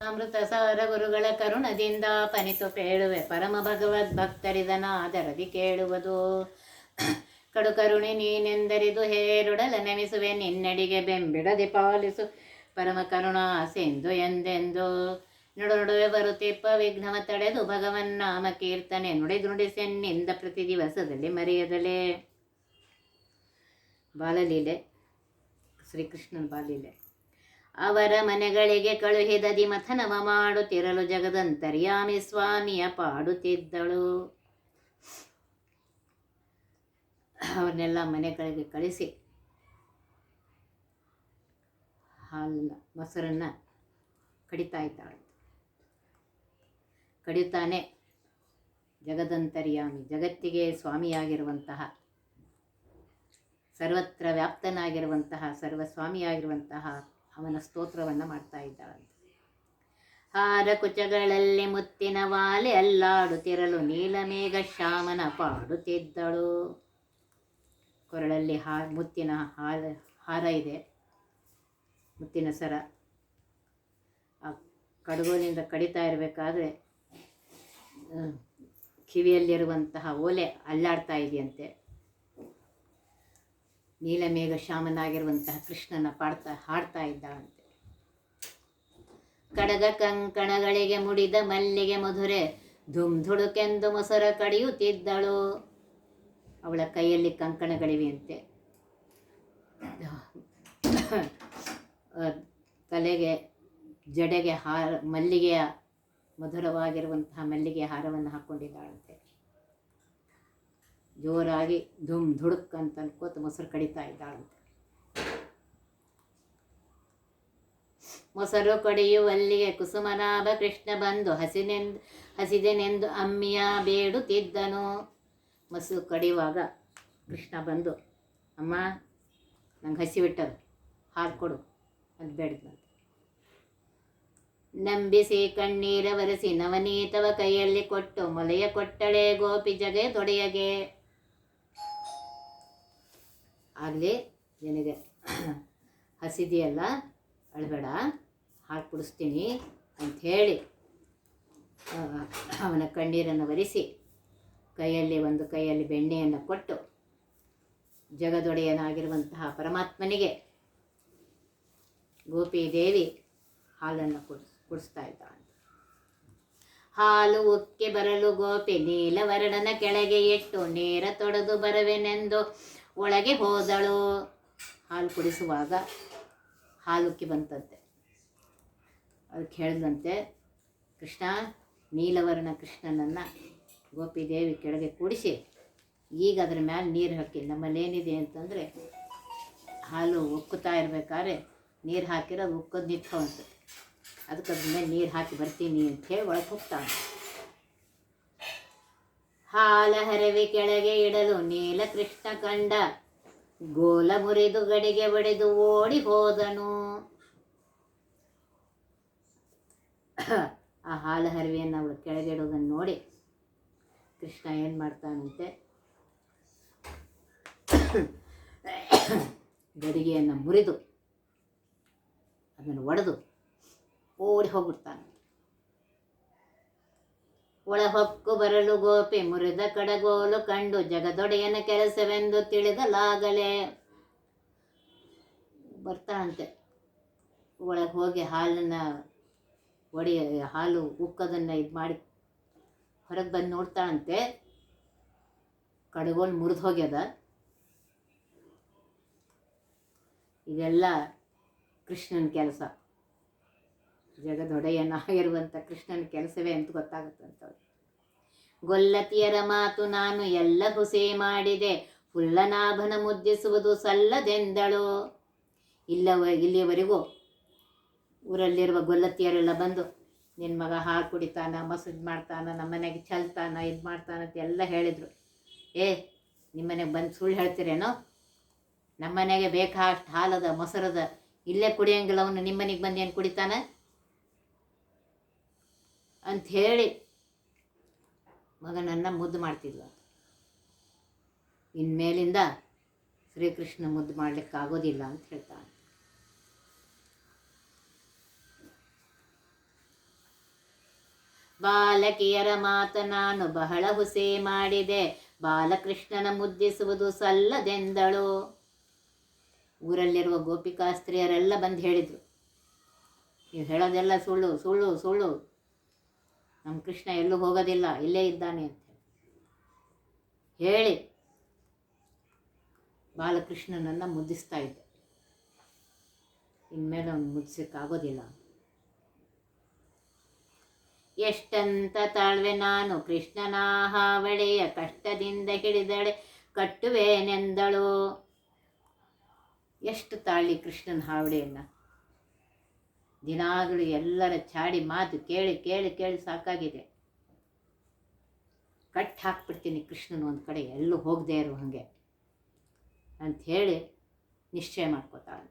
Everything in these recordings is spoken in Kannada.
ಅಮೃತ ಸಾರ ಗುರುಗಳ ಕರುಣದಿಂದ ಪನಿತು ಪೇಳುವೆ ಪರಮ ಭಗವದ್ ಭಕ್ತರಿದನಾದರದಿ ಕೇಳುವುದು. ಕಡು ಕರುಣೆ ನೀನೆಂದರಿದು ಹೇರುಡಲ ನೆನೆಸುವೆ. ನಿನ್ನಡಿಗೆ ಬೆಂಬಿಡದೆ ಪಾಲಿಸು. ಪರಮ ಕರುಣಾ ಸಿಂಧು ಎಂದೆಂದು. ನಡು ನಡುವೆ ಬರುತ್ತಿಪ್ಪ ವಿಘ್ನವ ತಡೆದು ಭಗವನ್ ನಾಮ ಕೀರ್ತನೆ ನುಡಿದು ನುಡಿಸೆನ್ನಿಂದ ಪ್ರತಿ ದಿವಸದಲ್ಲಿ ಮರೆಯದಲೆ. ಬಾಲಲೀಲೆ, ಶ್ರೀಕೃಷ್ಣನ ಬಾಲಲೀಲೆ. ಅವರ ಮನೆಗಳಿಗೆ ಕಳುಹಿದದಿ ಮಥನವ ಮಾಡುತ್ತಿರಲು ಜಗದಂತರ್ಯಾಮಿ ಸ್ವಾಮಿಯ ಪಾಡುತ್ತಿದ್ದಳು. ಅವನ್ನೆಲ್ಲ ಮನೆಗಳಿಗೆ ಕಳಿಸಿ. ಹಾಲನ್ನ, ಮೊಸರನ್ನು ಕಡಿತಾ ಇದ್ದಾಳು. ಕಡಿತಾನೆ ಜಗದಂತರ್ಯಾಮಿ, ಜಗತ್ತಿಗೆ ಸ್ವಾಮಿಯಾಗಿರುವಂತಹ, ಸರ್ವತ್ರ ವ್ಯಾಪ್ತನಾಗಿರುವಂತಹ, ಸರ್ವಸ್ವಾಮಿಯಾಗಿರುವಂತಹ ಅವನ ಸ್ತೋತ್ರವನ್ನು ಮಾಡ್ತಾ ಇದ್ದಾಳಂತೆ. ಹಾರ ಕುಚಗಳಲ್ಲಿ ಮುತ್ತಿನ ವಾಲೆ ಅಲ್ಲಾಡುತ್ತಿರಲು ನೀಲಮೇಘ ಶ್ಯಾಮನ ಪಾಡುತ್ತಿದ್ದಳು. ಕೊರಳಲ್ಲಿ ಹಾ ಮುತ್ತಿನ ಹಾರ ಹಾರ ಇದೆ, ಮುತ್ತಿನ ಸರ. ಆ ಕಡುಗೋಲಿನಿಂದ ಕಡಿತಾ ಇರಬೇಕಾದ್ರೆ ಕಿವಿಯಲ್ಲಿರುವಂತಹ ಓಲೆ ಅಲ್ಲಾಡ್ತಾ ಇದೆಯಂತೆ. ನೀಲಮೇಘ ಶ್ಯಾಮನಾಗಿರುವಂತಹ ಕೃಷ್ಣನ ಪಾಡ್ತಾ, ಹಾಡ್ತಾ ಇದ್ದಾಳಂತೆ. ಕಡಗ ಕಂಕಣಗಳಿಗೆ ಮುಡಿದ ಮಲ್ಲಿಗೆ ಮಧುರೆ ಧುಮ್ ಧುಡುಕೆಂದು ಮೊಸರ ಕಡಿಯುತ್ತಿದ್ದಳು. ಅವಳ ಕೈಯಲ್ಲಿ ಕಂಕಣಗಳಿವೆಯಂತೆ. ತಲೆಗೆ, ಜಡೆಗೆ ಹಾರ, ಮಲ್ಲಿಗೆಯ ಮಧುರವಾಗಿರುವಂತಹ ಮಲ್ಲಿಗೆಯ ಹಾರವನ್ನು ಹಾಕ್ಕೊಂಡಿದ್ದಾಳಂತೆ ಜೋರಾಗಿ ಧುಮ್ ಧುಡುಕ್ ಅಂತ ಅನ್ಕೋತ ಮೊಸರು ಕಡಿತಾ ಇದ್ದಾಳಂತೆ ಮೊಸರು ಕಡಿಯುವಲ್ಲಿಗೆ ಕುಸುಮನಾಭ ಕೃಷ್ಣ ಬಂದು ಹಸಿನೆಂದು, ಹಸಿದೆನೆಂದು ಅಮ್ಮಿಯ ಬೇಡುತ್ತಿದ್ದನು. ಮೊಸರು ಕಡಿಯುವಾಗ ಕೃಷ್ಣ ಬಂದು, ಅಮ್ಮ, ನಂಗೆ ಹಸಿ ಬಿಟ್ಟದು ಹಾಲು ಕೊಡು, ಅಂತ ಬೇಡಿದ್ನಂತೆ ನಂಬಿಸಿ ಕಣ್ಣೀರ ಒರೆಸಿ ನವನೀತವ ಕೈಯಲ್ಲಿ ಕೊಟ್ಟು ಮೊಲೆಯ ಕೊಟ್ಟಳೆ ಗೋಪಿ ಜಗೆ ತೊಡೆಯಗೆ. ಆಗಲಿ ನಿನಗೆ ಹಸಿದೆಯಲ್ಲ ಅಳಬೇಡ ಹಾಕಿ ಕುಡಿಸ್ತೀನಿ ಅಂಥೇಳಿ ಅವನ ಕಣ್ಣೀರನ್ನು ಒರೆಸಿ, ಕೈಯಲ್ಲಿ ಒಂದು ಕೈಯಲ್ಲಿ ಬೆಣ್ಣೆಯನ್ನು ಕೊಟ್ಟು, ಜಗದೊಡೆಯನಾಗಿರುವಂತಹ ಪರಮಾತ್ಮನಿಗೆ ಗೋಪಿ ದೇವಿ ಹಾಲನ್ನು ಕುಡಿಸ್ ಕುಡಿಸ್ತಾ ಇದ್ದಾಳೆ. ಹಾಲು ಉಕ್ಕೆ ಬರಲು ಗೋಪಿ ನೀಲವರ್ಣನ ಕೆಳಗೆ ಇಟ್ಟು, ನೇರ ತೊಡೆದು ಬರುವೆನೆಂದು ಒಳಗೆ ಹೋದಳು. ಹಾಲು ಕುಡಿಸುವಾಗ ಹಾಲು ಉಕ್ಕಿ ಬಂತಂತೆ. ಅದಕ್ಕೆ ಹೇಳಿದಂತೆ ಕೃಷ್ಣ, ನೀಲವರ್ಣ ಕೃಷ್ಣನನ್ನು ಗೋಪಿ ದೇವಿ ಕೆಳಗೆ ಕೂಡಿಸಿ, ಈಗ ಅದ್ರ ಮೇಲೆ ನೀರು ಹಾಕಿ ನಮ್ಮಲ್ಲೇನಿದೆ ಅಂತಂದರೆ ಹಾಲು ಉಕ್ಕುತ್ತಾ ಇರಬೇಕಾದ್ರೆ ನೀರು ಹಾಕಿರೋ ಅದು ಉಕ್ಕದು ನಿಂತ್ಕೊಂತ ಅದಕ್ಕೆ ಅದ್ರ ಮೇಲೆ ನೀರು ಹಾಕಿ ಬರ್ತೀನಿ ಅಂತ ಹೇಳಿ ಒಳಗೆ ಹೋಗ್ತಾನೆ. ಹಾಲ ಹರವಿ ಕೆಳಗೆ ಇಡಲು ನೀಲ ಕೃಷ್ಣ ಕಂಡ ಗೋಲ ಮುರಿದು ಗಡಿಗೆ ಬಡಿದು ಓಡಿ ಹೋದನು. ಆ ಹಾಲ ಹರವಿಯನ್ನು ಅವಳು ಕೆಳಗೆ ಇಡೋದನ್ನು ನೋಡಿ ಕೃಷ್ಣ ಏನು ಮಾಡ್ತಾನಂತೆ? ಗಡಿಗೆಯನ್ನು ಮುರಿದು ಅದನ್ನು ಒಡೆದು ಓಡಿ ಹೋಗ್ಬಿಡ್ತಾನೆ. ಒಳ ಹೊಕ್ಕು ಬರಲು ಗೋಪಿ ಮುರಿದ ಕಡಗೋಲು ಕಂಡು ಜಗದೊಡೆಯನ ಕೆಲಸವೆಂದು ತಿಳಿದಲಾಗಲೇ. ಬರ್ತಾನಂತೆ ಒಳಗೆ ಹೋಗಿ ಹಾಲನ್ನು ಒಡಿ, ಹಾಲು ಉಕ್ಕದನ್ನು ಇದು ಮಾಡಿ ಹೊರಗೆ ಬಂದು ನೋಡ್ತಾಳಂತೆ. ಕಡಗೋಲು ಮುರಿದು ಹೋಗ್ಯದ. ಇದೆಲ್ಲ ಕೃಷ್ಣನ ಕೆಲಸ. ಜಗದೊಡೆಯನಾಗಿರುವಂಥ ಕೃಷ್ಣನ ಕೆಲಸವೇ ಅಂತ ಗೊತ್ತಾಗುತ್ತಂತವ್ರು. ಗೊಲ್ಲತಿಯರ ಮಾತು ನಾನು ಎಲ್ಲ ಹುಸೆ ಮಾಡಿದೆ, ಹುಲ್ಲನಾಭನ ಮುದ್ದಿಸುವುದು ಸಲ್ಲದೆಂದಳು. ಇಲ್ಲವ, ಇಲ್ಲಿಯವರೆಗೂ ಊರಲ್ಲಿರುವ ಗೊಲ್ಲತಿಯರೆಲ್ಲ ಬಂದು ನಿನ್ನ ಮಗ ಹಾಲು ಕುಡಿತಾನ ಇದು ಮಾಡ್ತಾನ, ನಮ್ಮ ಮನೆಗೆ ಚಲ್ತಾನ, ಇದು ಮಾಡ್ತಾನ ಅಂತ ಎಲ್ಲ ಹೇಳಿದರು. ಏ ನಿಮ್ಮ ಮನೆಗೆ ಬಂದು ಸುಳ್ಳು ಹೇಳ್ತೀರೇನೋ? ನಮ್ಮ ಮನೆಗೆ ಬೇಕಾಷ್ಟು ಹಾಲದ, ಮೊಸರದ, ಇಲ್ಲೇ ಕುಡಿಯಂಗಿಲ್ಲ ಅವನು ನಿಮ್ಮ ಮನೆಗೆ ಬಂದು ಏನು ಕುಡಿತಾನ? ಅಂಥೇಳಿ ಮಗನನ್ನು ಮುದ್ದು ಮಾಡ್ತಿದ್ಲು. ಇನ್ಮೇಲಿಂದ ಶ್ರೀಕೃಷ್ಣ ಮುದ್ದು ಮಾಡ್ಲಿಕ್ಕೆ ಆಗೋದಿಲ್ಲ ಅಂತ ಹೇಳ್ತಾನೆ ಬಾಲಕಿಯರ ಮಾತ ನಾನು ಬಹಳ ಹುಸೆ ಮಾಡಿದೆ. ಬಾಲಕೃಷ್ಣನ ಮುದ್ದಿಸುವುದು ಸಲ್ಲದೆಂದಳು. ಊರಲ್ಲಿರುವ ಗೋಪಿಕಾಸ್ತ್ರೀಯರೆಲ್ಲ ಬಂದು ಹೇಳಿದರು. ನೀವು ಹೇಳೋದೆಲ್ಲ ಸುಳ್ಳು ಸುಳ್ಳು ಸುಳ್ಳು. ನಮ್ಮ ಕೃಷ್ಣ ಎಲ್ಲೂ ಹೋಗೋದಿಲ್ಲ, ಇಲ್ಲೇ ಇದ್ದಾನೆ ಅಂತ ಹೇಳಿ. ಬಾಲಕೃಷ್ಣನನ್ನು ಮುದ್ದಿಸ್ತಾ ಇದ್ದೆ. ಇನ್ಮೇಲೆ ಅವ್ನು ಮುದ್ದಿಸೋಕ್ಕಾಗೋದಿಲ್ಲ ಎಷ್ಟಂತ ತಾಳ್ವೆ ನಾನು ಕೃಷ್ಣನ ಹಾವಳಿಯ ಕಷ್ಟದಿಂದ ಹಿಡಿದಳೆ ಕಟ್ಟುವೇನೆಂದಳು. ಎಷ್ಟು ತಾಳಿ ಕೃಷ್ಣನ ಹಾವಳಿಯನ್ನು. ದಿನಾಗಲೂ ಎಲ್ಲರ ಚಾಡಿ ಮಾತು ಕೇಳಿ ಕೇಳಿ ಕೇಳಿ ಸಾಕಾಗಿದೆ. ಕಟ್ ಹಾಕ್ಬಿಡ್ತೀನಿ ಕೃಷ್ಣನ ಒಂದು ಕಡೆ, ಎಲ್ಲೂ ಹೋಗದೆ ಇರೋ ಹಾಗೆ ಅಂಥೇಳಿ ನಿಶ್ಚಯ ಮಾಡ್ಕೋತಾಳೆ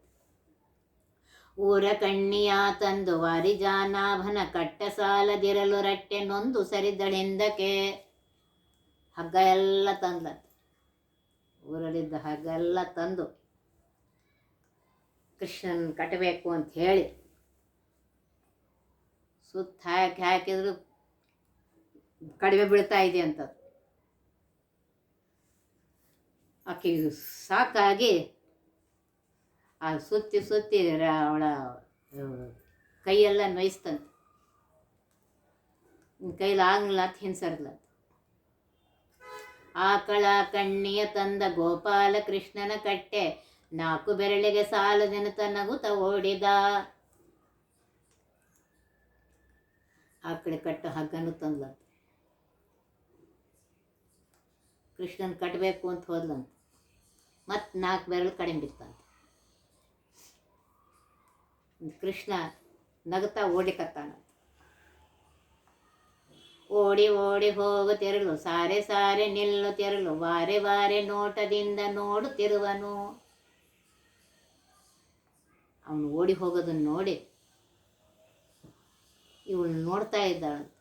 ಊರ ಕಣ್ಣಿಯ ತಂದು ವಾರಿಜಾನಾಭನ ಕಟ್ಟ ಸಾಲದಿರಲು ರಟ್ಟೆ ನೊಂದು ಸರಿದಳೆಂದಕ್ಕೆ ಹಗ್ಗ ಎಲ್ಲ ತಂದ್ಲಂತೆ. ಊರಲ್ಲಿದ್ದ ಹಗ್ಗ ಎಲ್ಲ ತಂದು ಕೃಷ್ಣನ್ ಕಟ್ಟಬೇಕು ಅಂತ ಹೇಳಿ ಸುತ್ತ ಹಾಕಿ ಹಾಕಿದ್ರು ಕಡಿಮೆ ಬೀಳ್ತಾ ಇದೆ ಅಂತ ಆಕೆ ಸಾಕಾಗಿ ಆ ಸುತ್ತಿ ಸುತ್ತಿ ಅವಳ ಕೈಯೆಲ್ಲ ನೋಯಿಸ್ತಂತೆ. ಕೈಲಿ ಆಗಲಿಲ್ಲ ಅಂತ ಹಿಂಸರ್ಲ ಆಕಳ ಕಣ್ಣಿಯ ತಂದ ಗೋಪಾಲ ಕೃಷ್ಣನ ಕಟ್ಟೆ ನಾಲ್ಕು ಬೆರಳಿಗೆ ಸಾಲದೆನು ತನಗುತ ಓಡಿದ. ಆ ಕಡೆ ಕಟ್ಟ ಹಗ್ಗನು ತಂದ್ಲಂತ. ಕೃಷ್ಣನ್ ಕಟ್ಟಬೇಕು ಅಂತ ಹೋದ್ಲಂತ. ಮತ್ತು ನಾಲ್ಕು ಬೆರಳು ಕಡಿಮೆ ಬಿತ್ತಂತ. ಕೃಷ್ಣ ನಗುತ್ತಾ ಓಡಿಕತ್ತಾನ ಓಡಿ ಓಡಿ ಹೋಗುತ್ತಿರಲು ಸಾರೆ ಸಾರೆ ನಿಲ್ಲುತ್ತಿರಲು ವಾರೆ ವಾರೆ ನೋಟದಿಂದ ನೋಡುತ್ತಿರುವನು ಅವನು ಓಡಿ ಹೋಗೋದನ್ನು ನೋಡಿ ಇವಳು ನೋಡ್ತಾ ಇದ್ದಾಳಂತ.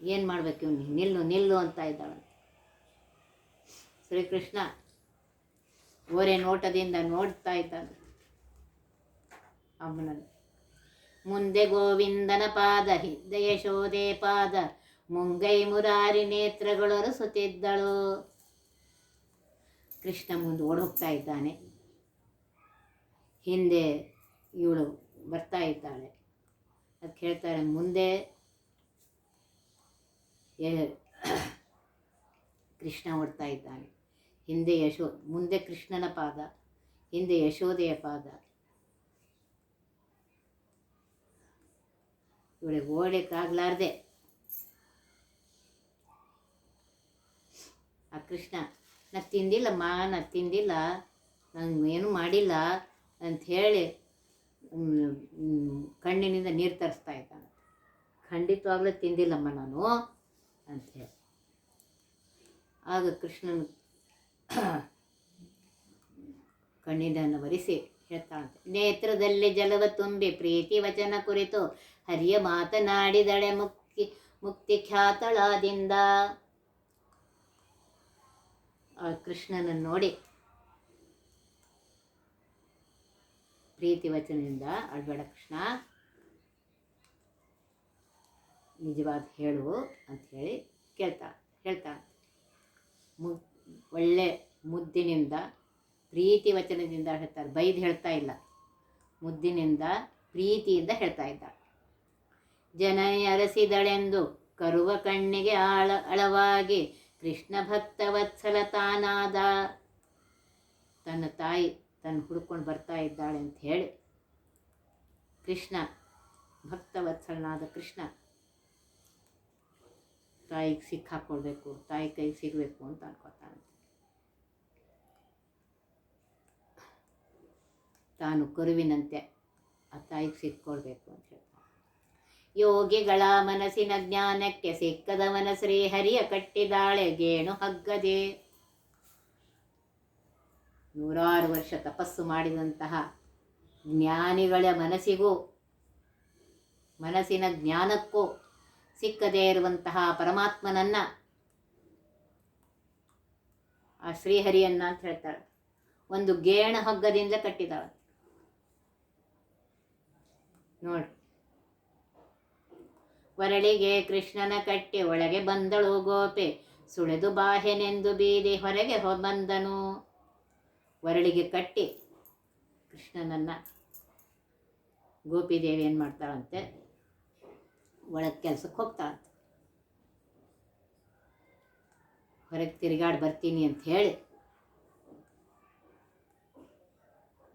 ಏನು ಮಾಡ್ಬೇಕು ಇವನು? ನಿಲ್ಲು ನಿಲ್ಲು ಅಂತ ಇದ್ದಾಳಂತ. ಶ್ರೀಕೃಷ್ಣ ಓರೆ ನೋಟದಿಂದ ನೋಡ್ತಾ ಇದ್ದಾನೆ. ಅಮ್ಮನನ್ನು. ಮುಂದೆ ಗೋವಿಂದನ ಪಾದ, ಹಿಂದೆ ಯಶೋದೆ ಪಾದ, ಮುಂಗೈ ಮುರಾರಿ ನೇತ್ರಗಳು ಸುತ್ತಿದ್ದಳು ಕೃಷ್ಣ ಮುಂದೆ ಓಡೋಗ್ತಾ ಇದ್ದಾನೆ. ಹಿಂದೆ ಇವಳು ಬರ್ತಾ ಇದ್ದಾಳೆ. ಅದಕ್ಕೆ ಹೇಳ್ತಾರೆ ಮುಂದೆ ಕೃಷ್ಣ ಓಡ್ತಾ ಇದ್ದಾನೆ. ಹಿಂದೆ ಯಶೋ, ಮುಂದೆ ಕೃಷ್ಣನ ಪಾದ, ಹಿಂದೆ ಯಶೋದೆಯ ಪಾದ. ಇವಳಿಗೆ ಓಡಕ್ಕಾಗ್ಲಾರ್ದೆ ಆ ಕೃಷ್ಣ ನಾನು ತಿಂದಿಲ್ಲಮ್ಮ ನಾನು ತಿಂದಿಲ್ಲ ನಾನು ಏನು ಮಾಡಿಲ್ಲ ಅಂತ ಹೇಳಿ ಕಣ್ಣಿನಿಂದ ನೀರು ತರಿಸ್ತಾ ಇದ್ದಾನೆ. ಖಂಡಿತವಾಗ್ಲೂ ತಿಂದಿಲ್ಲಮ್ಮ ನಾನು ಅಂತ ಹೇಳಿ. ಆಗ ಕೃಷ್ಣನ ಕಣ್ಣಿನನ್ನು ಒರೆಸಿ ಹೇಳ್ತಾಳಂತೆ ನೇತ್ರದಲ್ಲಿ ಜಲವ ತುಂಬಿ ಪ್ರೀತಿ ವಚನ ಕುರಿತು ಹರಿಯ ಮಾತನಾಡಿದಳೆ ಮುಕ್ತಿ ಮುಕ್ತಿ ಖ್ಯಾತಳಾದಿಂದ. ಆ ಕೃಷ್ಣನನ್ನು ನೋಡಿ ಪ್ರೀತಿ ವಚನದಿಂದ ಅಳ್ಬೇಡ ಕೃಷ್ಣ ನಿಜವಾದ ಹೇಳು ಅಂತ ಹೇಳಿ ಹೇಳ್ತಾ. ಮು, ಒಳ್ಳೆ ಮುದ್ದಿನಿಂದ ಪ್ರೀತಿ ವಚನದಿಂದ ಹೇಳ್ತಾರೆ ಬೈದು ಹೇಳ್ತಾ ಇಲ್ಲ. ಮುದ್ದಿನಿಂದ ಪ್ರೀತಿಯಿಂದ ಹೇಳ್ತಾ ಇದ್ದ. ಜನ ಅರಸಿದಳೆಂದು ಕರುವ ಕಣ್ಣಿಗೆ ಆಳ, ಅಳವಾಗಿ ಕೃಷ್ಣ ಭಕ್ತ ವತ್ಸಲ ತಾನಾದ. ತನ್ನ ತಾಯಿ ತನ್ನ ಹುಡುಕೊಂಡು ಬರ್ತಾ ಇದ್ದಾಳೆ ಅಂತ ಹೇಳಿ ಕೃಷ್ಣ ಭಕ್ತ ವತ್ಸಲನಾದ ಕೃಷ್ಣ ತಾಯಿಗೆ ಸಿಕ್ಕಾಕೊಳ್ಬೇಕು ತಾಯಿ ಕೈಗೆ ಸಿಗಬೇಕು ಅಂತ ಅನ್ಕೋತಾನೆ ತಾನು ಕರುವಿನಂತೆ ಆ ತಾಯಿಗೆ ಸಿಕ್ಕೊಳ್ಬೇಕು ಅಂತ ಹೇಳ್ತಾನೆ ಯೋಗಿಗಳ ಮನಸ್ಸಿನ ಜ್ಞಾನಕ್ಕೆ ಸಿಕ್ಕದವನ ಶ್ರೀಹರಿಯ ಕಟ್ಟಿದಾಳೆ, ಗೇಣು ಹಗ್ಗದೆ. ನೂರಾರು ವರ್ಷ ತಪಸ್ಸು ಮಾಡಿದಂತಹ ಜ್ಞಾನಿಗಳ ಮನಸ್ಸಿಗೂ, ಮನಸ್ಸಿನ ಜ್ಞಾನಕ್ಕೂ ಸಿಕ್ಕದೇ ಇರುವಂತಹ ಪರಮಾತ್ಮನನ್ನ ಆ ಶ್ರೀಹರಿಯನ್ನ ಅಂತ ಹೇಳ್ತಾಳೆ. ಒಂದು ಗೇಣ ಹಗ್ಗದಿಂದ ಕಟ್ಟಿದಾಳೆ ನೋಡಿ. ಒರಳಿಗೆ ಕೃಷ್ಣನ ಕಟ್ಟಿ, ಒಳಗೆ ಬಂದಳು ಗೋಪೆ. ಸುಳೆದು ಬಾಹೆನೆಂದು ಬೀದಿ ಹೊರಗೆ ಬಂದನು. ವರಳಿಗೆ ಕಟ್ಟಿ ಕೃಷ್ಣನನ್ನು ಗೋಪಿದೇವಿ ಏನು ಮಾಡ್ತಾಳಂತೆ? ಒಳಗೆ ಕೆಲಸಕ್ಕೆ ಹೋಗ್ತಾಳಂತೆ. ಹೊರಗೆ ತಿರುಗಾಡಿ ಬರ್ತೀನಿ ಅಂತ ಹೇಳಿ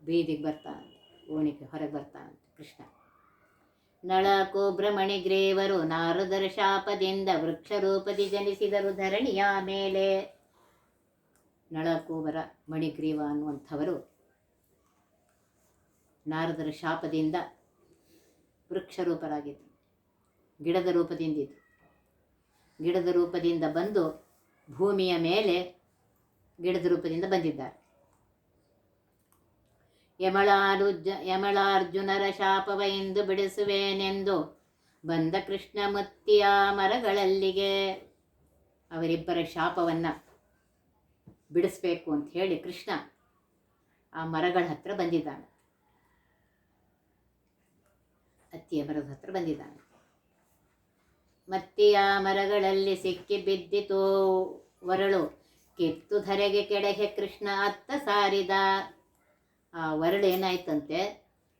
ಬೀದಿಗೆ ಬರ್ತಾನಂತೆ ಓಣಿಗೆ ಹೊರಗೆ ಬರ್ತಾನಂತೆ ಕೃಷ್ಣ. ನಳ ಕೋಬ್ರಮಣಿಗ್ರೇವರು ನಾರದರ ಶಾಪದಿಂದ ವೃಕ್ಷ ರೂಪದಿ ಜನಿಸಿದರು ಧರಣಿಯ ಮೇಲೆ. ನಳಕೂಬರ ಮಣಿಗ್ರೀವ ಅನ್ನುವಂಥವರು ನಾರದರ ಶಾಪದಿಂದ ವೃಕ್ಷ ರೂಪರಾಗಿದ್ದರು ಗಿಡದ ರೂಪದಿಂದ ಇದ್ರು ಗಿಡದ ರೂಪದಿಂದ ಬಂದು ಭೂಮಿಯ ಮೇಲೆ ಗಿಡದ ರೂಪದಿಂದ ಬಂದಿದ್ದಾರೆ. ಯಮಳಾರುಜ, ಯಮಳಾರ್ಜುನರ ಶಾಪವ ಎಂದು ಬಿಡಿಸುವೇನೆಂದು ಬಂದ ಕೃಷ್ಣ ಮುತ್ತಿಯ ಮರಗಳಲ್ಲಿಗೆ ಅವರಿಬ್ಬರ ಶಾಪವನ್ನು ಬಿಡಿಸ್ಬೇಕು ಅಂತ ಹೇಳಿ ಕೃಷ್ಣ ಆ ಮರಗಳ ಹತ್ರ ಬಂದಿದ್ದಾನೆ. ಅತ್ತಿಯ ಮರದ ಹತ್ರ ಬಂದಿದ್ದಾನೆ. ಮತ್ತೆ ಆ ಮರಗಳಲ್ಲಿ ಸಿಕ್ಕಿ ಬಿದ್ದಿತು ವರಳು. ಕಿತ್ತು ಧರೆಗೆ ಕೆಡೆಗೆ ಕೃಷ್ಣ ಅತ್ತ ಸಾರಿದ. ಆ ವರಳು ಏನಾಯ್ತಂತೆ?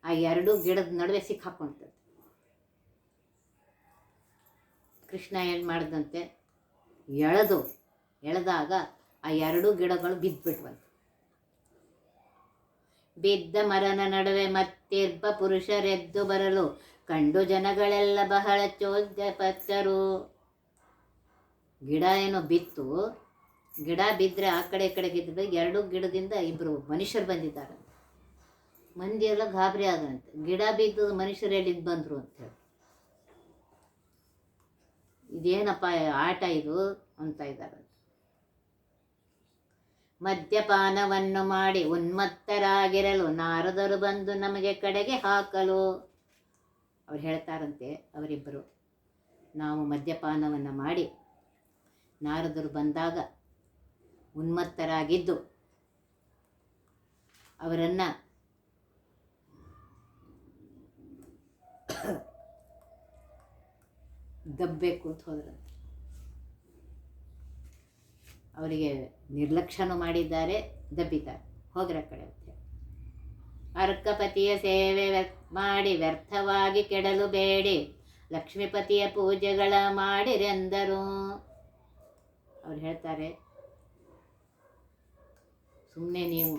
ಆ ಎರಡು ಗಿಡದ ನಡುವೆ ಸಿಕ್ಕಾಕೊಂತಂತೆ ಕೃಷ್ಣ ಏನು ಮಾಡ್ದಂತೆ? ಎಳೆದು, ಎಳೆದಾಗ ಆ ಎರಡು ಗಿಡಗಳು ಬಿದ್ದುಬಿಟ್ವಂತೆ ಬಿದ್ದ ಮರನ ನಡುವೆ ಮತ್ತಿರ್ಬ ಪುರುಷರೆದ್ದು ಬರಲು, ಕಂಡು ಜನಗಳೆಲ್ಲ ಬಹಳ ಚೋದ್ಯ ಪತ್ತರು ಗಿಡ ಏನೋ ಬಿತ್ತು, ಗಿಡ ಬಿದ್ದರೆ ಆ ಕಡೆ ಕಡೆ ಬಿದ್ದರೆ ಎರಡೂ ಗಿಡದಿಂದ ಇಬ್ಬರು ಮನುಷ್ಯರು ಬಂದಿದ್ದಾರೆ. ಮಂದಿ ಎಲ್ಲ ಗಾಬರಿ ಆದಂತೆ. ಗಿಡ ಬಿದ್ದು ಮನುಷ್ಯರು ಹೇಳಿದ್ದು ಬಂದರು ಅಂತ ಹೇಳಿ. ಇದೇನಪ್ಪ ಆಟ ಇದು ಅಂತ ಇದ್ದಾರೆ. ಮದ್ಯಪಾನವನ್ನು ಮಾಡಿ ಉನ್ಮತ್ತರಾಗಿರಲು ನಾರದರು ಬಂದು ನಮಗೆ ಕಡೆಗೆ ಹಾಕಲು. ಅವ್ರು ಹೇಳ್ತಾರಂತೆ ಅವರಿಬ್ಬರು, ನಾವು ಮದ್ಯಪಾನವನ್ನು ಮಾಡಿ ನಾರದರು ಬಂದಾಗ ಉನ್ಮತ್ತರಾಗಿದ್ದು ಅವರನ್ನು ದಬ್ಬಬೇಕು ಅಂತ ಹೋದ್ರಂತೆ. ಅವರಿಗೆ ನಿರ್ಲಕ್ಷ್ಯನೂ ಮಾಡಿದ್ದಾರೆ, ದಬ್ಬಿದ್ದಾರೆ. ಹೋಗ್ರ ಕಡೆ ಅರ್ಕಪತಿಯ ಸೇವೆ ಮಾಡಿ, ವ್ಯರ್ಥವಾಗಿ ಕೆಡಲು ಬೇಡಿ. ಲಕ್ಷ್ಮೀಪತಿಯ ಪೂಜೆಗಳ ಮಾಡಿರೆಂದರು ಅವ್ರು ಹೇಳ್ತಾರೆ ಸುಮ್ಮನೆ ನೀವು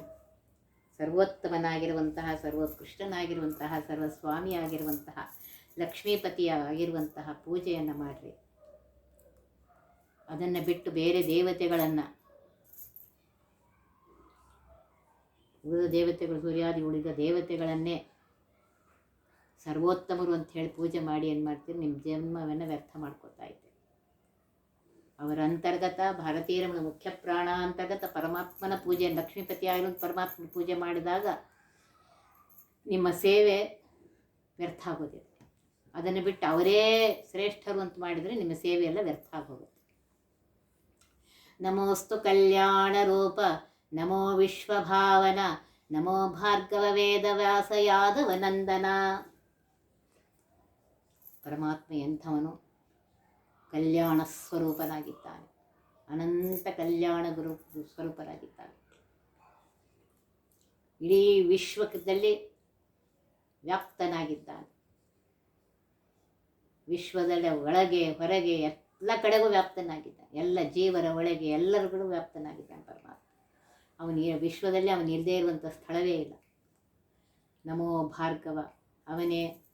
ಸರ್ವೋತ್ತಮನಾಗಿರುವಂತಹ, ಸರ್ವೋತ್ಕೃಷ್ಟನಾಗಿರುವಂತಹ, ಸರ್ವಸ್ವಾಮಿಯಾಗಿರುವಂತಹ ಲಕ್ಷ್ಮೀಪತಿಯ ಆಗಿರುವಂತಹ ಪೂಜೆಯನ್ನು ಮಾಡಿರಿ. ಅದನ್ನು ಬಿಟ್ಟು ಬೇರೆ ದೇವತೆಗಳನ್ನು. ಉಳಿದ ದೇವತೆಗಳು ಸೂರ್ಯಾದಿ ಉಳಿದ ದೇವತೆಗಳನ್ನೇ ಸರ್ವೋತ್ತಮರು ಅಂತ ಹೇಳಿ ಪೂಜೆ ಮಾಡಿ ಏನು ಮಾಡ್ತೀರಿ? ನಿಮ್ಮ ಜನ್ಮವನ್ನು ವ್ಯರ್ಥ ಮಾಡ್ಕೊತಾ ಇದ್ದೀರಿ. ಅವರ ಅಂತರ್ಗತ ಭಾರತೀಯರ ಮುಖ್ಯ ಪ್ರಾಣ ಅಂತರ್ಗತ ಪರಮಾತ್ಮನ ಪೂಜೆ, ಲಕ್ಷ್ಮೀಪತಿ ಆಗಿರೋದು ಪರಮಾತ್ಮನ ಪೂಜೆ ಮಾಡಿದಾಗ ನಿಮ್ಮ ಸೇವೆ ವ್ಯರ್ಥ ಆಗೋದಿಲ್ಲ. ಅದನ್ನು ಬಿಟ್ಟು ಅವರೇ ಶ್ರೇಷ್ಠರು ಅಂತ ಮಾಡಿದರೆ ನಿಮ್ಮ ಸೇವೆಯೆಲ್ಲ ವ್ಯರ್ಥ ಆಗೋಗುತ್ತೆ ನಮೋಸ್ತು ಕಲ್ಯಾಣ ರೂಪ ನಮೋ ವಿಶ್ವಭಾವನ, ನಮೋ ಭಾರ್ಗವ ವೇದವ್ಯಾಸ ಯಾದವ ನಂದನ ಪರಮಾತ್ಮ ಎಂಥವನು ಕಲ್ಯಾಣ ಸ್ವರೂಪನಾಗಿದ್ದಾನೆ. ಅನಂತ ಕಲ್ಯಾಣ ಗುರು ಸ್ವರೂಪರಾಗಿದ್ದಾನೆ. ಇಡೀ ವಿಶ್ವದಲ್ಲಿ ವ್ಯಾಪ್ತನಾಗಿದ್ದಾನೆ. ವಿಶ್ವದಲ್ಲ ಒಳಗೆ ಹೊರಗೆ ಎಲ್ಲ ಕಡೆಗೂ ವ್ಯಾಪ್ತನಾಗಿದ್ದ ಎಲ್ಲ ಜೀವರ ಒಳಗೆ ಎಲ್ಲರಿಗೂ ವ್ಯಾಪ್ತನಾಗಿದ್ದಾನೆ ಪರಮಾತ್ಮ. ಅವನ ವಿಶ್ವದಲ್ಲಿ ಅವನು ಇಲ್ಲದೇ ಇರುವಂಥ ಸ್ಥಳವೇ ಇಲ್ಲ. ನಮೋ ಭಾರ್ಗವ, ಅವನೇ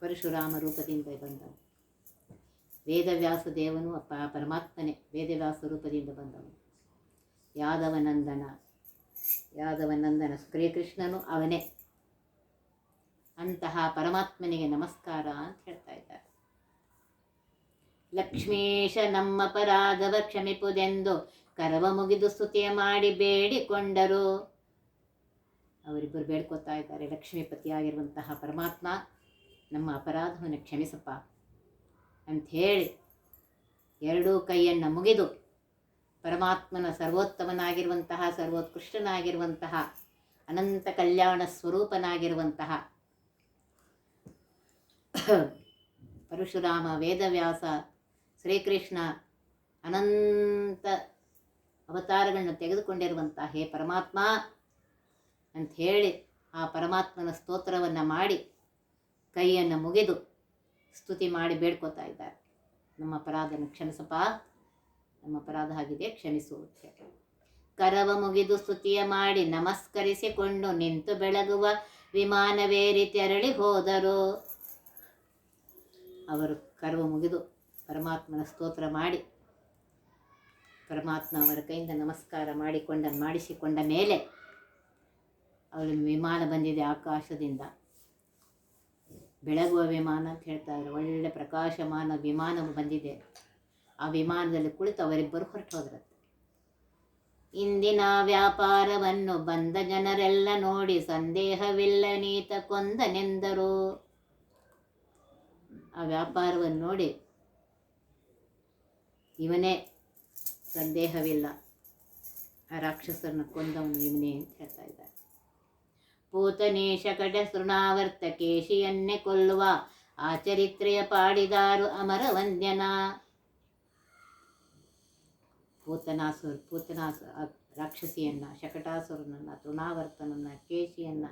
ಪರಶುರಾಮ ರೂಪದಿಂದ ಬಂದವನು. ವೇದವ್ಯಾಸ ದೇವನು ಅಪ್ಪ ಪರಮಾತ್ಮನೇ ವೇದವ್ಯಾಸ ರೂಪದಿಂದ ಬಂದವನು. ಯಾದವನಂದನ ಯಾದವನಂದನ ಶ್ರೀಕೃಷ್ಣನು ಅವನೇ. ಅಂತಹ ಪರಮಾತ್ಮನಿಗೆ ನಮಸ್ಕಾರ ಅಂತ ಹೇಳ್ತಾ ಇದ್ದಾರೆ. ಲಕ್ಷ್ಮೀಶ ನಮ್ಮ ಪರಾಧವ ಕ್ಷಮಿಪುದೆಂದು ಕರವ ಮುಗಿದು ಸ್ತುತಿಯ ಮಾಡಿ ಬೇಡಿಕೊಂಡರು. ಅವರಿಬ್ಬರು ಬೇಡ್ಕೋತಾ ಇದ್ದಾರೆ. ಲಕ್ಷ್ಮೀಪತಿಯಾಗಿರುವಂತಹ ಪರಮಾತ್ಮ ನಮ್ಮ ಅಪರಾಧವನ್ನು ಕ್ಷಮಿಸಪ್ಪ ಅಂಥೇಳಿ ಎರಡೂ ಕೈಯನ್ನು ಮುಗಿದು ಪರಮಾತ್ಮನ ಸರ್ವೋತ್ತಮನಾಗಿರುವಂತಹ, ಸರ್ವೋತ್ಕೃಷ್ಟನಾಗಿರುವಂತಹ, ಅನಂತ ಕಲ್ಯಾಣ ಸ್ವರೂಪನಾಗಿರುವಂತಹ ಪರಶುರಾಮ ವೇದವ್ಯಾಸ ಶ್ರೀಕೃಷ್ಣ ಅನಂತ ಅವತಾರಗಳನ್ನು ತೆಗೆದುಕೊಂಡಿರುವಂಥ ಹೇ ಪರಮಾತ್ಮ ಅಂತ ಹೇಳಿ ಆ ಪರಮಾತ್ಮನ ಸ್ತೋತ್ರವನ್ನು ಮಾಡಿ ಕೈಯನ್ನು ಮುಗಿದು ಸ್ತುತಿ ಮಾಡಿ ಬೇಡ್ಕೋತಾ ಇದ್ದಾರೆ. ನಮ್ಮ ಅಪರಾಧನ ಕ್ಷಮಿಸಪ್ಪ. ನಮ್ಮ ಅಪರಾಧ ಆಗಿದೆ ಕ್ಷಮಿಸು ಕರವ ಮುಗಿದು ಸ್ತುತಿಯ ಮಾಡಿ ನಮಸ್ಕರಿಸಿಕೊಂಡು ನಿಂತು ಬೆಳಗುವ ವಿಮಾನವೇ ರೀತಿ ಅರಳಿ ಹೋದರು. ಅವರು ಕರವ ಮುಗಿದು ಪರಮಾತ್ಮನ ಸ್ತೋತ್ರ ಮಾಡಿ. ಪರಮಾತ್ಮ ಅವರ ಕೈಯಿಂದ ನಮಸ್ಕಾರ ಮಾಡಿಕೊಂಡ, ಮಾಡಿಸಿಕೊಂಡ ಮೇಲೆ ಅವಳು ವಿಮಾನ ಬಂದಿದೆ ಆಕಾಶದಿಂದ. ಬೆಳಗುವ ವಿಮಾನ ಅಂತ ಹೇಳ್ತಾರೆ ಒಳ್ಳೆ ಪ್ರಕಾಶಮಾನ ವಿಮಾನ ಬಂದಿದೆ. ಆ ವಿಮಾನದಲ್ಲಿ ಕುಳಿತು ಅವರಿಬ್ಬರು ಹೊರಟು ಹೋದ್ರಂತೆ ಇಂದಿನ ವ್ಯಾಪಾರವನ್ನು ಬಂದ ಜನರೆಲ್ಲ ನೋಡಿ ಸಂದೇಹವಿಲ್ಲ ನೀತ ಕೊಂದನೆಂದರು. ಆ ವ್ಯಾಪಾರವನ್ನು ನೋಡಿ ಇವನೇ ಸಂದೇಹವಿಲ್ಲ. ಆ ರಾಕ್ಷಸರನ್ನು ಕೊಂದವನು ಇವನೇ ಅಂತ ಹೇಳ್ತಾ ಇದ್ದಾರೆ. ಪೂತನೇಶ ಕಟ ಸೃಣಾವರ್ತ ಕೇಶಿಯನ್ನೇ ಕೊಲ್ಲುವ ಆ ಚರಿತ್ರೆಯ ಪಾಡಿದಾರು ಅಮರ ವಂದ್ಯನ ಪೂತನಾಸುರ, ಪೂತನಾಸು ರಾಕ್ಷಸಿಯನ್ನ, ಶಕಟಾಸುರನನ್ನ ಕೇಶಿಯನ್ನು ಕೇಶಿಯನ್ನ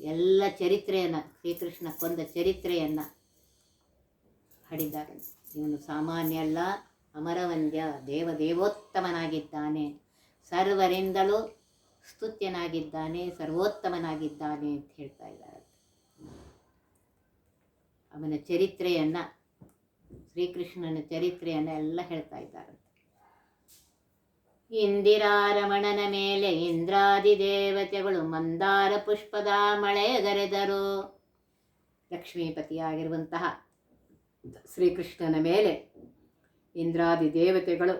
ಎಲ್ಲ ಚರಿತ್ರೆಯನ್ನ, ಶ್ರೀಕೃಷ್ಣ ಕೊಂದ ಚರಿತ್ರೆಯನ್ನ ಹಾಡಿದ್ದಾರೆ. ಇವನು ಸಾಮಾನ್ಯ ಅಲ್ಲ, ಅಮರವಂದ್ಯ ದೇವದೇವೋತ್ತಮನಾಗಿದ್ದಾನೆ. ಸರ್ವರಿಂದಲೂ ಸ್ತುತ್ಯನಾಗಿದ್ದಾನೆ, ಸರ್ವೋತ್ತಮನಾಗಿದ್ದಾನೆ ಅಂತ ಹೇಳ್ತಾ ಇದ್ದಾರೆ. ಅವನ ಚರಿತ್ರೆಯನ್ನ, ಶ್ರೀಕೃಷ್ಣನ ಚರಿತ್ರೆಯನ್ನ ಎಲ್ಲ ಹೇಳ್ತಾ ಇದ್ದಾರೆ. ಇಂದಿರಾರಮಣನ ಮೇಲೆ ಇಂದ್ರಾದಿ ದೇವತೆಗಳು ಮಂದಾರ ಪುಷ್ಪದ ಮಳೆಗರೆದರು ಲಕ್ಷ್ಮೀಪತಿಯಾಗಿರುವಂತಹ ಶ್ರೀಕೃಷ್ಣನ ಮೇಲೆ ಇಂದ್ರಾದಿ ದೇವತೆಗಳು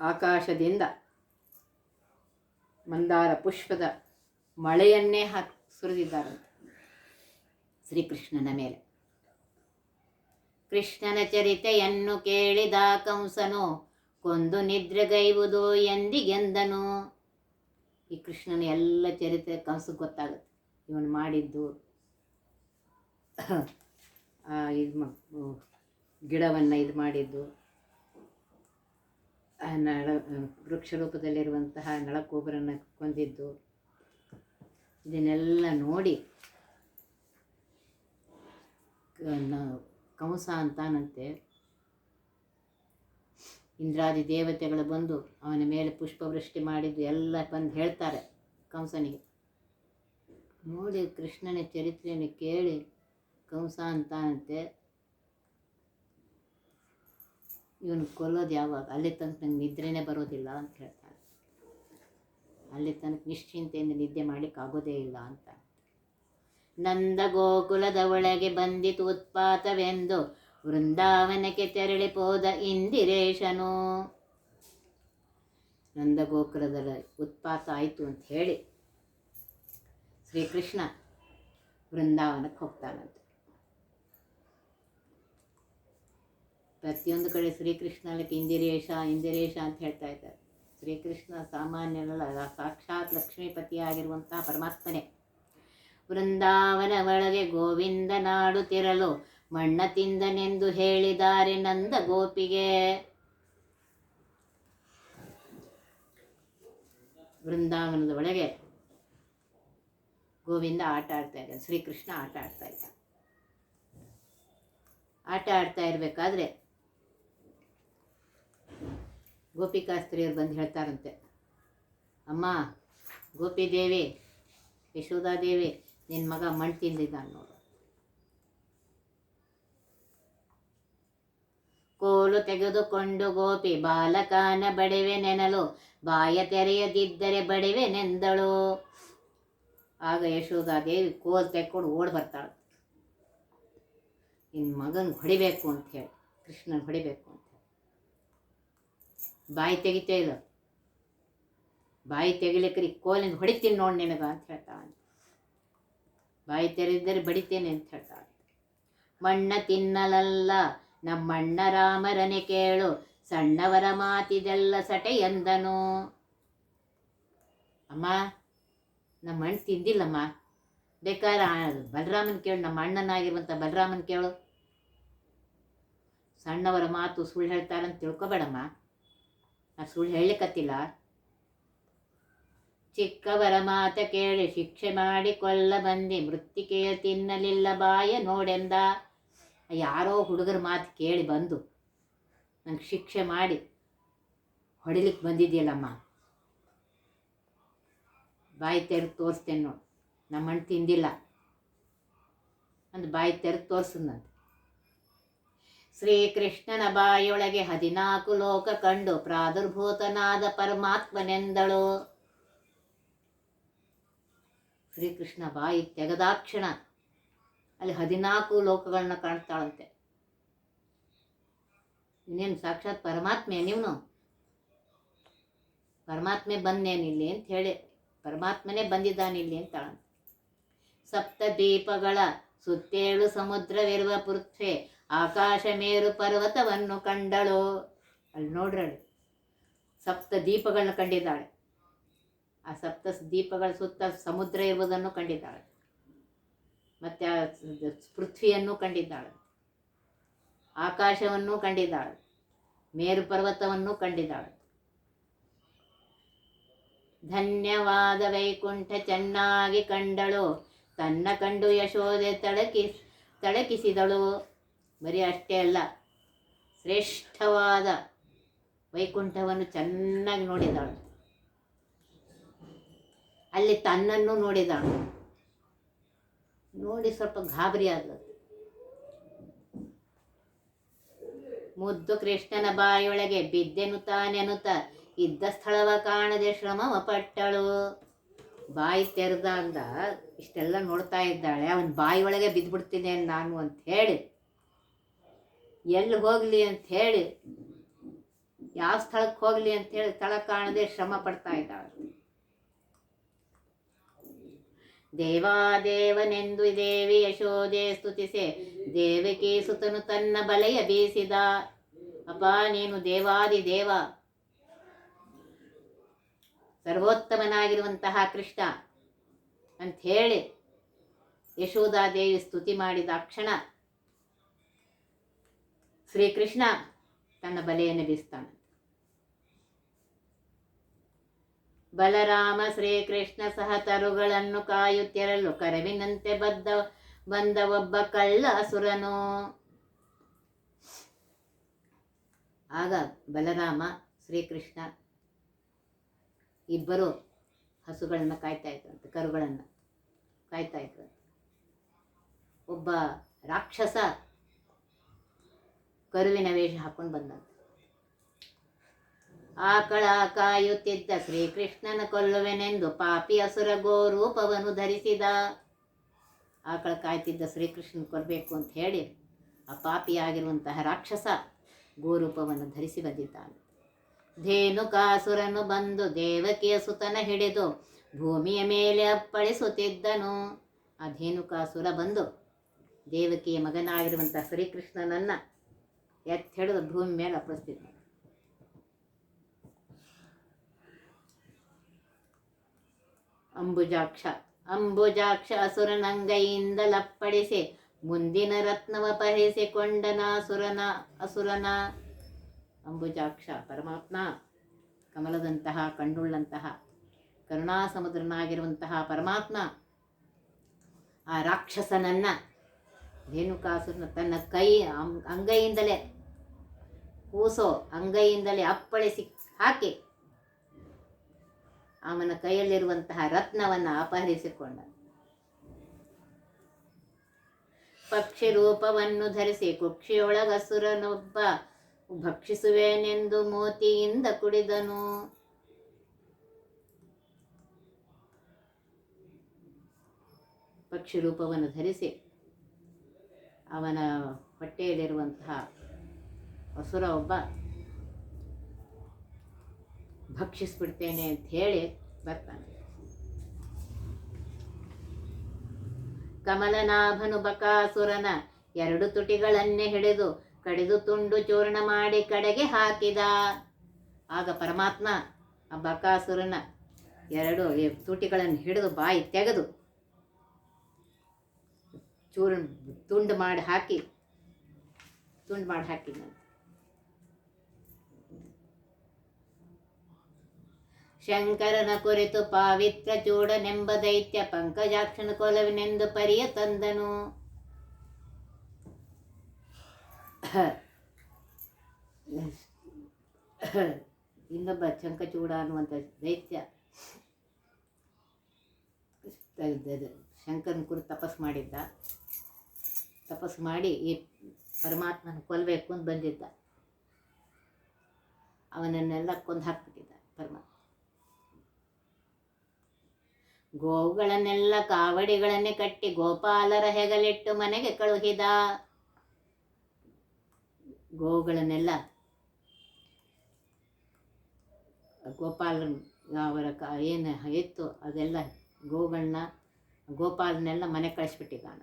ಆಕಾಶದಿಂದ ಮಂದಾರ ಪುಷ್ಪದ ಮಳೆಯನ್ನೇ ಹಾಕಿ ಸುರಿದಿದ್ದಾರಂತೆ ಶ್ರೀಕೃಷ್ಣನ ಮೇಲೆ. ಕೃಷ್ಣನ ಚರಿತೆಯನ್ನು ಕೇಳಿದ ಕಂಸನು, ಕೊಂದು ನಿದ್ರೆಗೈವುದು ಎಂದಿಗೆಂದನು? ಈ ಕೃಷ್ಣನ ಎಲ್ಲ ಚರಿತ್ರೆ ಕಂಸಕ್ಕೆ ಗೊತ್ತಾಗುತ್ತೆ. ಇವನು ಮಾಡಿದ್ದು ಇದು ಮ ಗಿಡವನ್ನು ಇದು ಮಾಡಿದ್ದು. ನಳ ವೃಕ್ಷ ರೂಪದಲ್ಲಿರುವಂತಹ ನಳಕೋಬರನ್ನು ಕೊಂದಿದ್ದು. ಇದನ್ನೆಲ್ಲ ನೋಡಿ ಕಂಸ ಅಂತಾನಂತೆ. ಇಂದ್ರಾದಿ ದೇವತೆಗಳು ಬಂದು ಅವನ ಮೇಲೆ ಪುಷ್ಪವೃಷ್ಟಿ ಮಾಡಿದ್ದು ಎಲ್ಲ ಬಂದು ಹೇಳ್ತಾರೆ ಕಂಸನಿಗೆ ನೋಡಿ ಕೃಷ್ಣನ ಚರಿತ್ರೆಯನ್ನು ಕೇಳಿ ಕಂಸ ಅಂತಾನಂತೆ ಇವನು ಕೊಲ್ಲೋದು ಯಾವಾಗ? ಅಲ್ಲಿ ತನಕ ನಂಗೆ ನಿದ್ರೆನೇ ಬರೋದಿಲ್ಲ ಅಂತ ಹೇಳ್ತಾನೆ ಅಲ್ಲಿ ತನಕ ನಿಶ್ಚಿಂತೆಯಿಂದ ನಿದ್ದೆ ಮಾಡ್ಲಿಕ್ಕೆ ಆಗೋದೇ ಇಲ್ಲ ಅಂತ. ನಂದ ಗೋಕುಲದ ಒಳಗೆ ಬಂದಿತು ಉತ್ಪಾತವೆಂದು ವೃಂದಾವನಕ್ಕೆ ತೆರಳಿ ಹೋದ ಇಂದಿರೇಶನು. ನಂದ ಗೋಕುಲದಲ್ಲಿ ಉತ್ಪಾತ ಆಯಿತು ಅಂತ ಹೇಳಿ ಶ್ರೀಕೃಷ್ಣ ವೃಂದಾವನಕ್ಕೆ ಹೋಗ್ತಾನಂತೆ. ಪ್ರತಿಯೊಂದು ಕಡೆ ಶ್ರೀಕೃಷ್ಣಲ್ಲಿ ಇಂದಿರೇಶ ಇಂದಿರೇಶ ಅಂತ ಹೇಳ್ತಾ ಇದ್ದಾರೆ. ಶ್ರೀಕೃಷ್ಣ ಸಾಮಾನ್ಯನಲ್ಲ, ಸಾಕ್ಷಾತ್ ಲಕ್ಷ್ಮೀಪತಿಯಾಗಿರುವಂತಹ ಪರಮಾತ್ಮನೇ. ವೃಂದಾವನ ಒಳಗೆ ಗೋವಿಂದ ನಾಡುತ್ತಿರಲು ಮಣ್ಣ ತಿಂದನೆಂದು ಹೇಳಿದ್ದಾರೆ ನಂದ ಗೋಪಿಗೆ ವೃಂದಾವನದ ಒಳಗೆ ಗೋವಿಂದ ಆಟ ಆಡ್ತಾ ಇದ್ದಾನೆ ಶ್ರೀಕೃಷ್ಣ ಆಟ ಆಡ್ತಾ ಇದ್ದ ಆಟ ಆಡ್ತಾ ಇರಬೇಕಾದ್ರೆ ಗೋಪಿಕಾಸ್ತ್ರೀಯರು ಬಂದು ಹೇಳ್ತಾರಂತೆ. ಅಮ್ಮ ಗೋಪಿದೇವಿ ಯಶೋಧಾದೇವಿ ನಿನ್ನ ಮಗ ಮಣ್ಣು ತಿಂದಿದ್ದಾನೆ ನೋಡು. ಕೋಲು ತೆಗೆದುಕೊಂಡು ಗೋಪಿ ಬಾಲಕನ ಬಡಿವೆ ನೆನಲು, ಬಾಯ ತೆರೆಯದಿದ್ದರೆ ಬಡಿವೆ ನೆಂದಳು. ಆಗ ಯಶೋಧಾದೇವಿ ಕೋಲ್ ತೆಕ್ಕೊಂಡು ಓಡಿ ಬರ್ತಾಳೆ. ನಿನ್ನ ಮಗನ ಹೊಡಿಬೇಕು ಅಂತ ಹೇಳಿ, ಕೃಷ್ಣನ್ ಹೊಡಿಬೇಕು. ಬಾಯಿ ತೆಗಿತೇ ಇಲ್ಲ. ಬಾಯಿ ತೆಗಿಲಿಕ್ಕೆ ಕೋಲಿಂದ ಹೊಡಿತೀನಿ ನೋಡಿ ನಿನಗ ಅಂತ ಹೇಳ್ತಾಳೆ. ಬಾಯಿ ತೆರೆದಿದ್ದರೆ ಬಡಿತೇನೆ ಅಂತ ಹೇಳ್ತಾಳೆ. ಮಣ್ಣ ತಿನ್ನಲಲ್ಲ, ನಮ್ಮಣ್ಣ ರಾಮರನೆ ಕೇಳು, ಸಣ್ಣವರ ಮಾತಿದೆಲ್ಲ ಸಟೆ ಎಂದನು. ಅಮ್ಮ ನಮ್ಮ ಅಣ್ಣ ತಿಂದಿಲ್ಲಮ್ಮ. ಬೇಕಾದ್ರೆ ಬಲರಾಮನ್ ಕೇಳು ನಮ್ಮ ಅಣ್ಣನಾಗಿರುವಂಥ ಬಲರಾಮನ್ ಕೇಳು. ಸಣ್ಣವರ ಮಾತು ಸುಳ್ಳು ಹೇಳ್ತಾರಂತ ತಿಳ್ಕೊಬೇಡಮ್ಮ. ನಾ ಸುಳ್ಳು ಹೇಳಲಿಕ್ಕತ್ತಿಲ್ಲ ಚಿಕ್ಕವರ ಮಾತ ಕೇಳಿ ಶಿಕ್ಷೆ ಮಾಡಿ ಕೊಲ್ಲ ಬಂದಿ ಮೃತ್ತಿಕೆಯ ತಿನ್ನಲಿಲ್ಲ ಬಾಯ ನೋಡೆಂದ. ಯಾರೋ ಹುಡುಗರ ಮಾತು ಕೇಳಿ ಬಂದು ನಂಗೆ ಶಿಕ್ಷೆ ಮಾಡಿ ಹೊಡಿಲಿಕ್ಕೆ ಬಂದಿದ್ದೀಯಲ್ಲಮ್ಮ ಬಾಯಿ ತೆರೆದು ತೋರಿಸ್ತೇನೆ ನೋಡು ನಮ್ಮ ಹಣ್ಣು ತಿಂದಿಲ್ಲ. ಅಂದು ಬಾಯಿ ತೆರೆದು ತೋರಿಸಿದ್ನಂತೆ ಶ್ರೀಕೃಷ್ಣನ ಬಾಯೊಳಗೆ ಹದಿನಾಲ್ಕು ಲೋಕ ಕಂಡು ಪ್ರಾದುರ್ಭೂತನಾದ ಪರಮಾತ್ಮನೆಂದಳು. ಶ್ರೀಕೃಷ್ಣ ಬಾಯಿ ತೆಗೆದಾಕ್ಷಣ ಅಲ್ಲಿ ಹದಿನಾಲ್ಕು ಲೋಕಗಳನ್ನ ಕಾಣ್ತಾಳಂತೆ. ಇನ್ನೇನು ಸಾಕ್ಷಾತ್ ಪರಮಾತ್ಮೆ ನೀವನು? ಪರಮಾತ್ಮೆ ಬಂದೇನಿಲ್ಲಿ ಅಂತ ಹೇಳಿ, ಪರಮಾತ್ಮನೇ ಬಂದಿದ್ದಾನಿಲ್ಲಿ ಅಂತಾಳಂತೆ. ಸಪ್ತ ದೀಪಗಳ ಸುತ್ತೇಳು ಸಮುದ್ರವಿರುವ ಪೃಥ್ವೆ ಆಕಾಶ ಮೇರು ಪರ್ವತವನ್ನು ಕಂಡಳು. ಅಲ್ಲಿ ನೋಡ್ರಳು ಸಪ್ತ ದೀಪಗಳನ್ನ ಕಂಡಿದ್ದಾಳೆ. ಆ ಸಪ್ತ ದೀಪಗಳ ಸುತ್ತ ಸಮುದ್ರ ಇರುವುದನ್ನು ಕಂಡಿದ್ದಾಳೆ. ಮತ್ತು ಆ ಪೃಥ್ವಿಯನ್ನು ಕಂಡಿದ್ದಾಳೆ. ಆಕಾಶವನ್ನು ಕಂಡಿದ್ದಾಳೆ. ಮೇರು ಪರ್ವತವನ್ನು ಕಂಡಿದ್ದಾಳೆ. ಧನ್ಯವಾದ ವೈಕುಂಠ ಚೆನ್ನಾಗಿ ಕಂಡಳು. ತನ್ನ ಕಂಡು ಯಶೋದೆ ತಳಕಿ, ತಳಕಿಸಿದಳು. ಬರೀ ಅಷ್ಟೇ ಅಲ್ಲ, ಶ್ರೇಷ್ಠವಾದ ವೈಕುಂಠವನ್ನು ಚೆನ್ನಾಗಿ ನೋಡಿದಾಳು. ಅಲ್ಲಿ ತನ್ನನ್ನು ನೋಡಿದಾಳು. ನೋಡಿ ಸ್ವಲ್ಪ ಗಾಬರಿ ಆದಳು ಮುದ್ದು ಕೃಷ್ಣನ ಬಾಯೊಳಗೆ ಬಿದ್ದೆನು ನೆನುತ ಇದ್ದ ಸ್ಥಳವ ಕಾಣದೆ ಶ್ರಮವ ಪಟ್ಟಳು. ಬಾಯಿ ತೆರೆದಾಗ ಇಷ್ಟೆಲ್ಲ ನೋಡ್ತಾ ಇದ್ದಾಳೆ, ಅವನ ಬಾಯಿ ಒಳಗೆ ಬಿದ್ದುಬಿಡ್ತೀನಿ ನಾನು ಅಂತ ಹೇಳಿ ಎಲ್ಲಿ ಹೋಗಲಿ ಅಂತ ಹೇಳಿ, ಯಾವ ಸ್ಥಳಕ್ಕೆ ಹೋಗಲಿ ಅಂತ ಹೇಳಿ ಸ್ಥಳ ಕಾಣದೆ ಶ್ರಮ ಪಡ್ತಾ ಇದ್ದಾಳೆ. ದೇವಾದೇವನೆಂದು ದೇವಿ ಯಶೋದೆ ಸ್ತುತಿಸೆ, ದೇವಕಿ ಸುತನು ತನ್ನ ಬಲೆಯ ಬೀಸಿದ. ಅಪ್ಪ, ನೀನು ದೇವಾದಿ ದೇವ. ಸರ್ವೋತ್ತಮನಾಗಿರುವಂತಹ ಕೃಷ್ಣ ಅಂಥೇಳಿ ಯಶೋದಾದೇವಿ ಸ್ತುತಿ ಮಾಡಿದ ಕ್ಷಣ ಶ್ರೀಕೃಷ್ಣ ತನ್ನ ಬಲೆಯನ್ನು ಬೀಸ್ತಾನೆ. ಬಲರಾಮ ಶ್ರೀಕೃಷ್ಣ ಸಹ ತರುಗಳನ್ನು ಕಾಯುತ್ತಿರಲು ಕರವಿನಂತೆ ಬದ್ದ ಬಂದ ಒಬ್ಬ ಕಳ್ಳ ಅಸುರನು. ಆಗ ಬಲರಾಮ ಶ್ರೀಕೃಷ್ಣ ಇಬ್ಬರು ಹಸುಗಳನ್ನು ಕಾಯ್ತಾ ಇದ್ರಂತೆ, ಕರುಗಳನ್ನು ಕಾಯ್ತಾ ಇದ್ರಂತೆ. ಒಬ್ಬ ರಾಕ್ಷಸ ಕರುವಿನ ವೇಷ ಹಾಕೊಂಡು ಬಂದಂತ. ಆಕಳ ಕಾಯುತ್ತಿದ್ದ ಶ್ರೀಕೃಷ್ಣನ ಕೊಲ್ಲುವೆನೆಂದು ಪಾಪಿ ಅಸುರ ಗೋರೂಪವನ್ನು ಧರಿಸಿದ. ಆಕಳ ಕಾಯ್ತಿದ್ದ ಶ್ರೀಕೃಷ್ಣನ ಕೊಲ್ಲಬೇಕು ಅಂತ ಹೇಳಿ ಆ ಪಾಪಿಯಾಗಿರುವಂತಹ ರಾಕ್ಷಸ ಗೋರೂಪವನ್ನು ಧರಿಸಿ ಬಂದಿದ್ದಾನೆ. ಧೇನುಕಾಸುರನು ಬಂದು ದೇವಕಿಯ ಸುತನ ಹಿಡಿದು ಭೂಮಿಯ ಮೇಲೆ ಅಪ್ಪಳಿಸುತ್ತಿದ್ದನು. ಆ ಧೇನುಕಾಸುರ ಬಂದು ದೇವಕಿಯ ಮಗನಾಗಿರುವಂಥ ಶ್ರೀಕೃಷ್ಣನನ್ನು ಎತ್ತಿ ಹಿಡಿದು ಭೂಮಿ ಮೇಲೆ ಅಪ್ಪಳಿಸ್ತಿದ್ದ ಅಂಬುಜಾಕ್ಷ ಅಂಬುಜಾಕ್ಷ ಅಸುರನಂಗೈಯಿಂದ ಲಪ್ಪಡಿಸಿ ಮುಂದಿನ ರತ್ನವ ಪಹರಿಸಿಕೊಂಡನ ಅಸುರನ ಅಸುರನ. ಅಂಬುಜಾಕ್ಷ ಪರಮಾತ್ಮ, ಕಮಲದಂತಹ, ಕಣ್ಣುಳ್ಳಂತಹ, ಕರುಣಾಸಮುದ್ರನಾಗಿರುವಂತಹ ಪರಮಾತ್ಮ, ಆ ರಾಕ್ಷಸನನ್ನ ಧೇನುಕಾಸುರನ ತನ್ನ ಕೈ ಅಂಗೈಯಿಂದಲೇ, ಕೂಸೋ ಅಂಗೈಯಿಂದಲೇ ಅಪ್ಪಳಿಸಿ ಹಾಕಿ ಅವನ ಕೈಯಲ್ಲಿರುವಂತಹ ರತ್ನವನ್ನು ಅಪಹರಿಸಿಕೊಂಡ. ಪಕ್ಷಿ ರೂಪವನ್ನು ಧರಿಸಿ ಕುಕ್ಷಿಯೊಳಗಸುರನೊಬ್ಬ ಭಕ್ಷಿಸುವೇನೆಂದು ಮೋತಿಯಿಂದ ಕುಡಿದನು. ಪಕ್ಷಿ ರೂಪವನ್ನು ಧರಿಸಿ ಅವನ ಹೊಟ್ಟೆಯಲ್ಲಿರುವಂತಹ ಅಸುರ ಒಬ್ಬ ಭಕ್ಷಿಸ್ಬಿಡ್ತೇನೆ ಅಂತ ಹೇಳಿ ಬರ್ತಾನೆ. ಕಮಲನಾಭನು ಬಕಾಸುರನ ಎರಡು ತುಟಿಗಳನ್ನೇ ಹಿಡಿದು ಕಡಿದು ತುಂಡು ಚೂರ್ಣ ಮಾಡಿ ಕಡೆಗೆ ಹಾಕಿದ. ಆಗ ಪರಮಾತ್ಮ ಆ ಬಕಾಸುರನ ಎರಡು ತುಟಿಗಳನ್ನು ಹಿಡಿದು ಬಾಯಿ ತೆಗೆದು ಚೂರು ತುಂಡು ಮಾಡಿ ಹಾಕಿ, ತುಂಡು ಮಾಡಿ ಹಾಕಿದ್ನಂತೆ ಶಂಕರನ ಕುರಿತು ಪಾವಿತ್ರ ಚೂಡನೆಂಬ ದೈತ್ಯ ಪಂಕಜಾಕ್ಷನ ಕೊಲವಿನೆಂದು ಪರಿಯ ತಂದನು. ಇನ್ನೊಬ್ಬ ಶಂಕಚೂಡ ಅನ್ನುವಂಥ ದೈತ್ಯ, ಶಂಕರನ ಕುರಿತು ತಪಸ್ ಮಾಡಿದ್ದ. ತಪಸ್ ಮಾಡಿ ಈ ಪರಮಾತ್ಮನ ಕೊಲ್ಲಬೇಕು ಅಂತ ಬಂದಿದ್ದ. ಅವನನ್ನೆಲ್ಲ ಕೊಂದು ಹಾಕ್ಬಿಟ್ಟಿದ್ದ ಪರಮಾತ್ಮ. ಗೋವುಗಳನ್ನೆಲ್ಲ ಕಾವಡಿಗಳನ್ನೇ ಕಟ್ಟಿ ಗೋಪಾಲರ ಹೆಗಲಿಟ್ಟು ಮನೆಗೆ ಕಳುಹಿದ. ಗೋವುಗಳನ್ನೆಲ್ಲ ಗೋಪಾಲನ್ ಅವರ ಕ ಏನು ಇತ್ತು ಅದೆಲ್ಲ ಗೋಗಳನ್ನ ಗೋಪಾಲನೆಲ್ಲ ಮನೆ ಕಳಿಸ್ಬಿಟ್ಟಿದ್ದಾನ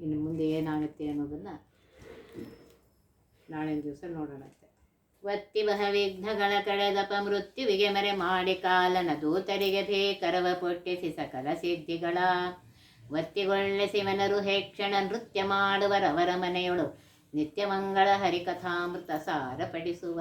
ಇನ್ನು ಮುಂದೆ ಏನಾಗುತ್ತೆ ಅನ್ನೋದನ್ನು ನಾಳಿನ ದಿವಸ ನೋಡೋಣಂತೆ ಒತ್ತಿ ಬಹ ವಿಘ್ನಗಳ ಕಳೆದಪ ಮೃತ್ಯುವಿಗೆ ಮರೆ ಮಾಡಿ ಕಾಲನ ದೂತರಿಗೆ ಬೇಕರವ ಪೊಟ್ಟಿಸಿ ಸಕಲ ಸಿದ್ಧಿಗಳ. ವತ್ತಿಗೊಳ್ಳೆ ಶಿವನರು ಹೇಕ್ಷಣ ನೃತ್ಯ ಮಾಡುವರವರ ಮನೆಯೊಳು ನಿತ್ಯ ಮಂಗಳ ಹರಿಕಥಾಮೃತ ಸಾರ ಪಡಿಸುವ